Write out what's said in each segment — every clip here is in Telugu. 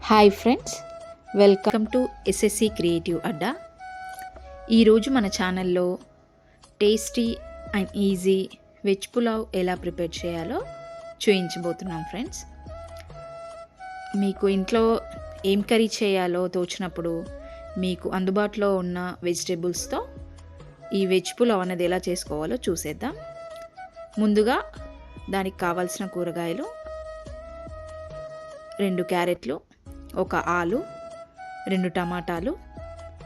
Hi friends welcome to SSC creative Adda ఈరోజు మన ఛానల్లో tasty and easy veg pulao ఎలా ప్రిపేర్ చేయాలో చూయించబోతున్నాం ఫ్రెండ్స్ మీకు ఇంట్లో ఏం కర్రీ చేయాలో తోచినప్పుడు మీకు అందుబాటులో ఉన్న వెజిటేబుల్స్తో ఈ వెజ్ పులావ్ అనేది ఎలా చేసుకోవాలో చూసేద్దాం. ముందుగా దానికి కావాల్సిన కూరగాయలు రెండు క్యారెట్లు ఒక ఆలు రెండు టమాటాలు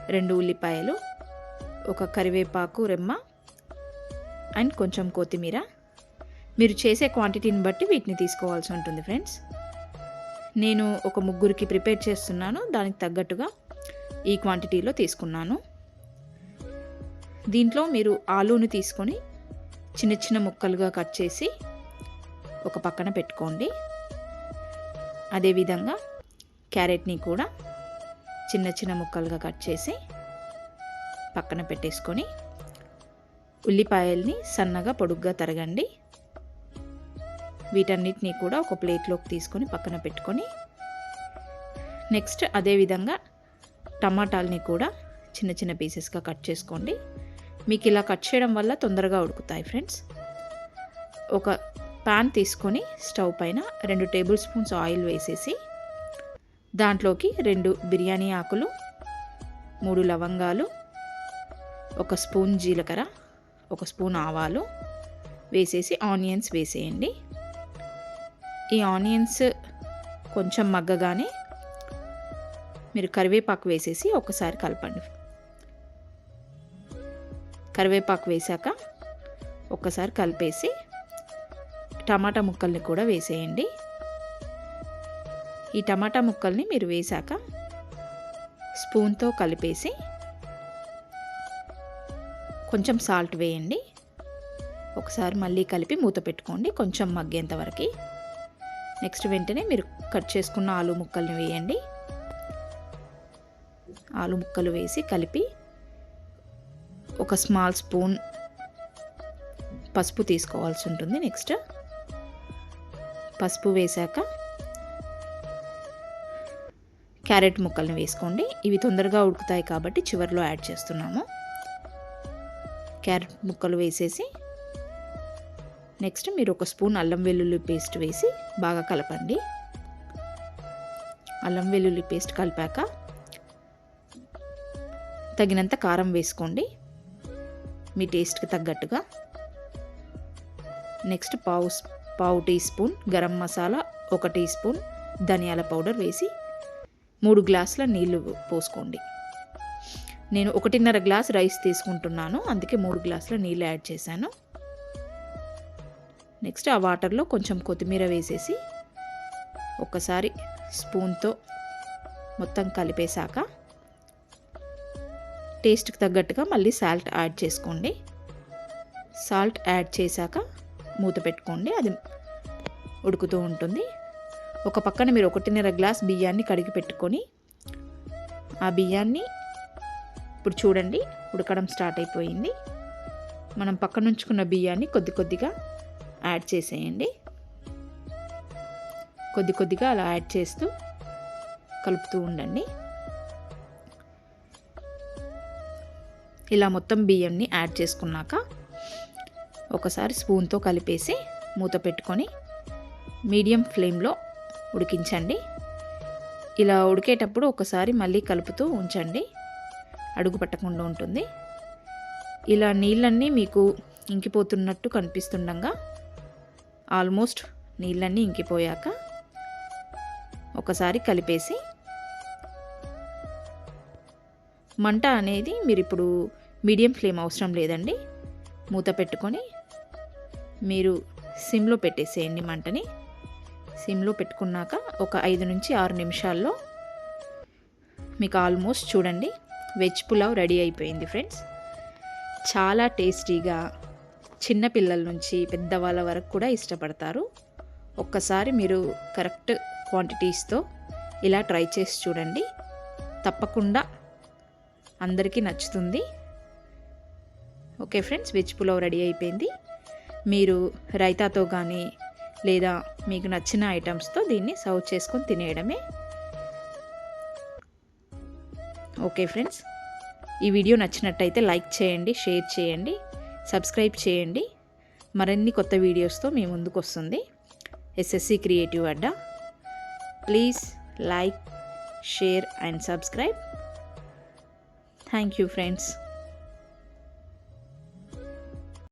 రెండు ఉల్లిపాయలు ఒక కరివేపాకు రెమ్మ అండ్ కొంచెం కొత్తిమీర. మీరు చేసే క్వాంటిటీని బట్టి వీటిని తీసుకోవాల్సి ఉంటుంది ఫ్రెండ్స్. నేను ఒక ముగ్గురికి ప్రిపేర్ చేస్తున్నాను. దానికి తగ్గట్టుగా ఈ క్వాంటిటీలో తీసుకున్నాను. దీంట్లో మీరు ఆలూను తీసుకొని చిన్న చిన్న ముక్కలుగా కట్ చేసి ఒక పక్కన పెట్టుకోండి. అదేవిధంగా క్యారెట్ని కూడా చిన్న చిన్న ముక్కలుగా కట్ చేసి పక్కన పెట్టేసుకొని ఉల్లిపాయల్ని సన్నగా పొడుగ్గా తరగండి. వీటన్నిటిని కూడా ఒక ప్లేట్లోకి తీసుకొని పక్కన పెట్టుకొని నెక్స్ట్ అదేవిధంగా టమాటాలని కూడా చిన్న చిన్న పీసెస్గా కట్ చేసుకోండి. మీకు ఇలా కట్ చేయడం వల్ల తొందరగా ఉడుకుతాయి ఫ్రెండ్స్. ఒక పాన్ తీసుకొని స్టవ్ పైన రెండు టేబుల్ స్పూన్స్ ఆయిల్ వేసేసి దాంట్లోకి రెండు బిర్యానీ ఆకులు మూడు లవంగాలు ఒక స్పూన్ జీలకర్ర ఒక స్పూన్ ఆవాలు వేసేసి ఆనియన్స్ వేసేయండి. ఈ ఆనియన్స్ కొంచెం మగ్గగానే మీరు కరివేపాకు వేసేసి ఒకసారి కలపండి. కరివేపాకు వేసాక ఒక్కసారి కలిపేసి టమాటా ముక్కల్ని కూడా వేసేయండి. ఈ టమాటా ముక్కల్ని మీరు వేశాక స్పూన్తో కలిపేసి కొంచెం సాల్ట్ వేయండి. ఒకసారి మళ్ళీ కలిపి మూత పెట్టుకోండి. కొంచెం మగ్గేంత వరకు. నెక్స్ట్ వెంటనే మీరు కట్ చేసుకున్న ఆలు ముక్కల్ని వేయండి. ఆలు ముక్కలు వేసి కలిపి ఒక స్మాల్ స్పూన్ పసుపు తీసుకోవాల్సి ఉంటుంది. నెక్స్ట్ పసుపు వేశాక క్యారెట్ ముక్కల్ని వేసుకోండి. ఇవి తొందరగా ఉడుకుతాయి కాబట్టి చివరిలో యాడ్ చేస్తున్నాము. క్యారెట్ ముక్కలు వేసేసి నెక్స్ట్ మీరు ఒక స్పూన్ అల్లం వెల్లుల్లి పేస్ట్ వేసి బాగా కలపండి. అల్లం వెల్లుల్లి పేస్ట్ కలిపాక తగినంత కారం వేసుకోండి. మీ టేస్ట్కి తగ్గట్టుగా. నెక్స్ట్ పావు పావు టీ స్పూన్ గరం మసాలా ఒక టీ స్పూన్ ధనియాల పౌడర్ వేసి మూడు గ్లాసుల నీళ్ళు పోసుకోండి. నేను ఒకటిన్నర గ్లాస్ రైస్ తీసుకుంటున్నాను. అందుకే మూడు గ్లాసుల నీళ్ళు యాడ్ చేశాను. నెక్స్ట్ ఆ వాటర్లో కొంచెం కొత్తిమీర వేసేసి ఒక్కసారి స్పూన్తో మొత్తం కలిపేశాక టేస్ట్కి తగ్గట్టుగా మళ్ళీ సాల్ట్ యాడ్ చేసుకోండి. సాల్ట్ యాడ్ చేశాక మూత పెట్టుకోండి. అది ఉడుకుతూ ఉంటుంది. ఒక పక్కన మీరు ఒకటిన్నర గ్లాస్ బియ్యాన్ని కడిగి పెట్టుకొని ఆ బియ్యాన్ని ఇప్పుడు చూడండి ఉడకడం స్టార్ట్ అయిపోయింది. మనం పక్కన ఉంచుకున్న బియ్యాన్ని కొద్ది కొద్దిగా యాడ్ చేసేయండి. కొద్ది కొద్దిగా అలా యాడ్ చేస్తూ కలుపుతూ ఉండండి. ఇలా మొత్తం బియ్యాన్ని యాడ్ చేసుకున్నాక ఒకసారి స్పూన్తో కలిపేసి మూత పెట్టుకొని మీడియం ఫ్లేమ్లో ఉడికించండి. ఇలా ఉడికేటప్పుడు ఒకసారి మళ్ళీ కలుపుతూ ఉంచండి. అడుగు పట్టకుండా ఉంటుంది. ఇలా నీళ్ళన్నీ మీకు ఇంకిపోతున్నట్టు కనిపిస్తుండగా ఆల్మోస్ట్ నీళ్ళన్నీ ఇంకిపోయాక ఒకసారి కలిపేసి మంట అనేది మీరు ఇప్పుడు మీడియం ఫ్లేమ్ అవసరం లేదండి. మూత పెట్టుకొని మీరు సిమ్లో పెట్టేసేయండి మంటని. సిమ్లో పెట్టుకున్నాక ఒక ఐదు నుంచి ఆరు నిమిషాల్లో మీకు ఆల్మోస్ట్ చూడండి వెజ్ పులావ్ రెడీ అయిపోయింది ఫ్రెండ్స్. చాలా టేస్టీగా చిన్నపిల్లల నుంచి పెద్దవాళ్ళ వరకు కూడా ఇష్టపడతారు. ఒక్కసారి మీరు కరెక్ట్ క్వాంటిటీస్తో ఇలా ట్రై చేసి చూడండి. తప్పకుండా అందరికీ నచ్చుతుంది. Okay friends veg pulao ready అయిపోయింది. మీరు రైతాతో కానీ లేదా మీకు నచ్చిన ఐటమ్స్తో దీన్ని సర్వ్ చేసుకొని తినేయడమే. ఓకే ఫ్రెండ్స్ ఈ వీడియో నచ్చినట్టయితే లైక్ చేయండి షేర్ చేయండి సబ్స్క్రైబ్ చేయండి. మరిన్ని కొత్త వీడియోస్తో మీ ముందుకు వస్తుంది. SSC creative Adda. Please like share and subscribe. Thank you friends.